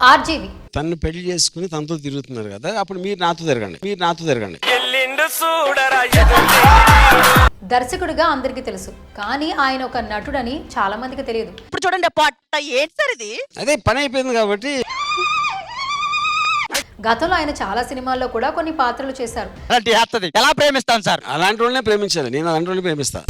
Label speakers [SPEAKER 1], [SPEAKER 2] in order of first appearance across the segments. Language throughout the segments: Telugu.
[SPEAKER 1] ఆర్జీవి.
[SPEAKER 2] తను పెళ్ళి చేసుకుని తనతో తిరుగుతున్నారు కదా అప్పుడు మీరు నాతో తిరగండి మీరు నాతో తిరగండి.
[SPEAKER 1] దర్శకుడిగా అందరికీ తెలుసు కానీ ఆయన ఒక నటుడని చాలా మందికి తెలియదు.
[SPEAKER 3] ఇప్పుడు చూడండి పొట్ట ఏంటి సార్ ఇది?
[SPEAKER 2] అదే పని అయిపోయింది కాబట్టి
[SPEAKER 1] గతంలో ఆయన చాలా సినిమాల్లో కూడా కొన్ని పాత్రలు చేశారు.
[SPEAKER 4] అలాంటి ఎలా ప్రేమిస్తాను సార్?
[SPEAKER 2] అలాంటి వాళ్ళనే నేను అలాంటి వాళ్ళని ప్రేమిస్తా.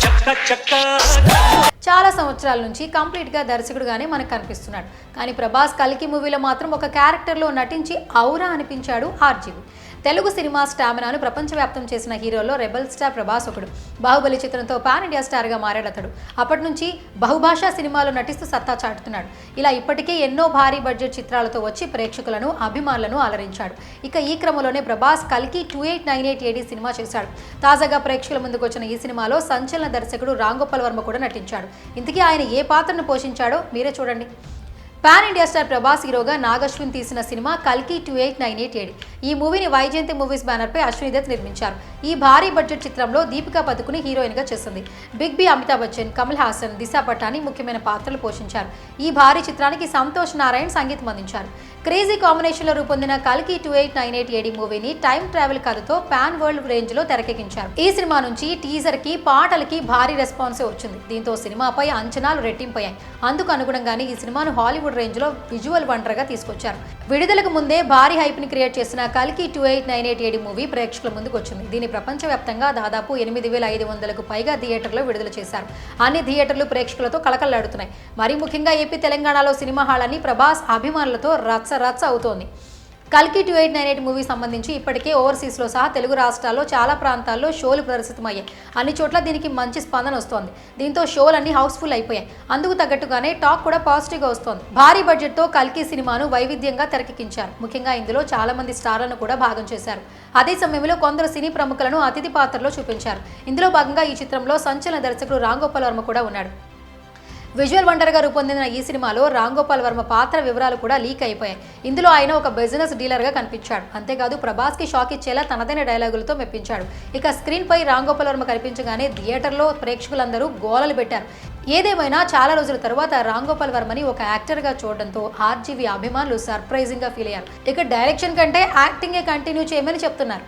[SPEAKER 1] చాలా సంవత్సరాల నుంచి కంప్లీట్గా దర్శకుడుగానే మనకు కనిపిస్తున్నాడు. కానీ ప్రభాస్ కల్కి మూవీలో మాత్రం ఒక క్యారెక్టర్లో నటించి ఔరా అనిపించాడు ఆర్జీవి. తెలుగు సినిమా స్టామినాను ప్రపంచవ్యాప్తం చేసిన హీరోల్లో రెబల్ స్టార్ ప్రభాస్ ఒకడు. బాహుబలి చిత్రంతో పాన్ ఇండియా స్టార్గా మారాడు అతడు అప్పటి నుంచి బహుభాషా సినిమాలో నటిస్తూ సత్తా చాటుతున్నాడు. ఇలా ఇప్పటికే ఎన్నో భారీ బడ్జెట్ చిత్రాలతో వచ్చి ప్రేక్షకులను అభిమానులను అలరించాడు. ఇక ఈ క్రమంలోనే ప్రభాస్ కల్కి two eight nine eight AD cinema చేశాడు. తాజాగా ప్రేక్షకుల ముందుకు వచ్చిన ఈ సినిమాలో సంచలన దర్శకుడు రాంగోపాల్ వర్మ కూడా నటించాడు. ఇంతకీ ఆయన ఏ పాత్రను పోషించాడో మీరే చూడండి. పాన్ ఇండియా స్టార్ ప్రభాస్ హీరోగా నాగశ్విన్ తీసిన సినిమా కల్కి two eight nine eight AD. ఈ మూవీని వైజయంతి మూవీస్ బ్యానర్పై అశ్విని దత్ నిర్మించారు. ఈ భారీ బడ్జెట్ చిత్రంలో దీపికా పదుకుని హీరోయిన్గా చేసింది. బిగ్ బి అమితాబ్ బచ్చన్ కమల్ హాసన్ దిశా పటాని ముఖ్యమైన పాత్రలు పోషించారు. ఈ భారీ చిత్రానికి సంతోష్ నారాయణ్ సంగీతం అందించారు. క్రేజీ కాంబినేషన్లో రూపొందిన కల్కి two eight nine eight AD మూవీని టైం ట్రావెల్ కథతో పాన్ వరల్డ్ రేంజ్లో తెరకెక్కించారు. ఈ సినిమా నుంచి టీజర్కి పాటలకి భారీ రెస్పాన్స్ వచ్చింది. దీంతో సినిమాపై అంచనాలు రెట్టింపయ్యాయి. అందుకు అనుగుణంగానే ఈ సినిమాను హాలీవుడ్ రేంజ్లో విజువల్ వండర్గా తీసుకొచ్చారు. విడుదలకు ముందే భారీ హైప్ని క్రియేట్ చేసిన కల్కి two eight nine eight AD movie ప్రేక్షకుల ముందుకు వచ్చింది. దీన్ని ప్రపంచవ్యాప్తంగా దాదాపు ఎనిమిది వేల ఐదు వందలకు పైగా థియేటర్లో విడుదల చేశారు. అన్ని థియేటర్లు ప్రేక్షకులతో కలకల్లాడుతున్నాయి మరీ ముఖ్యంగా ఏపీ తెలంగాణలో సినిమా హాల్ అని ప్రభాస్ అభిమానులతో రచ్చ రచ్చ అవుతోంది. కల్కి two eight nine eight movie సంబంధించి ఇప్పటికే ఓవర్సీస్లో సహా తెలుగు రాష్ట్రాల్లో చాలా ప్రాంతాల్లో షోలు ప్రదర్శితమయ్యాయి. అన్ని చోట్ల దీనికి మంచి స్పందన వస్తోంది. దీంతో షోలన్నీ హౌస్ఫుల్ అయిపోయాయి. అందుకు తగ్గట్టుగానే టాక్ కూడా పాజిటివ్గా వస్తోంది. భారీ బడ్జెట్తో కల్కి సినిమాను వైవిధ్యంగా తెరకెక్కించారు. ముఖ్యంగా ఇందులో చాలా మంది స్టార్లను కూడా భాగం చేశారు. అదే సమయంలో కొందరు సినీ ప్రముఖులను అతిథి పాత్రలో చూపించారు. ఇందులో భాగంగా ఈ చిత్రంలో సంచలన దర్శకుడు రాంగోపాల్ వర్మ కూడా ఉన్నాడు. విజువల్ వండర్గా రూపొందిన ఈ సినిమాలో రాంగోపాల్ వర్మ పాత్ర వివరాలు కూడా లీక్ అయిపోయాయి. ఇందులో ఆయన ఒక బిజినెస్ డీలర్గా కనిపించాడు. అంతేకాదు ప్రభాస్కి షాక్ ఇచ్చేలా తనదైన డైలాగులతో మెప్పించాడు. ఇక స్క్రీన్పై రాంగోపాల్ వర్మ కనిపించగానే థియేటర్లో ప్రేక్షకులందరూ గోలలు పెట్టారు. ఏదేమైనా చాలా రోజుల తర్వాత రాంగోపాల్ వర్మని ఒక యాక్టర్గా చూడడంతో ఆర్జీవి అభిమానులు సర్ప్రైజింగ్గా ఫీల్ అయ్యారు. ఇక డైరెక్షన్ కంటే యాక్టింగే కంటిన్యూ చేయమని చెప్తున్నారు.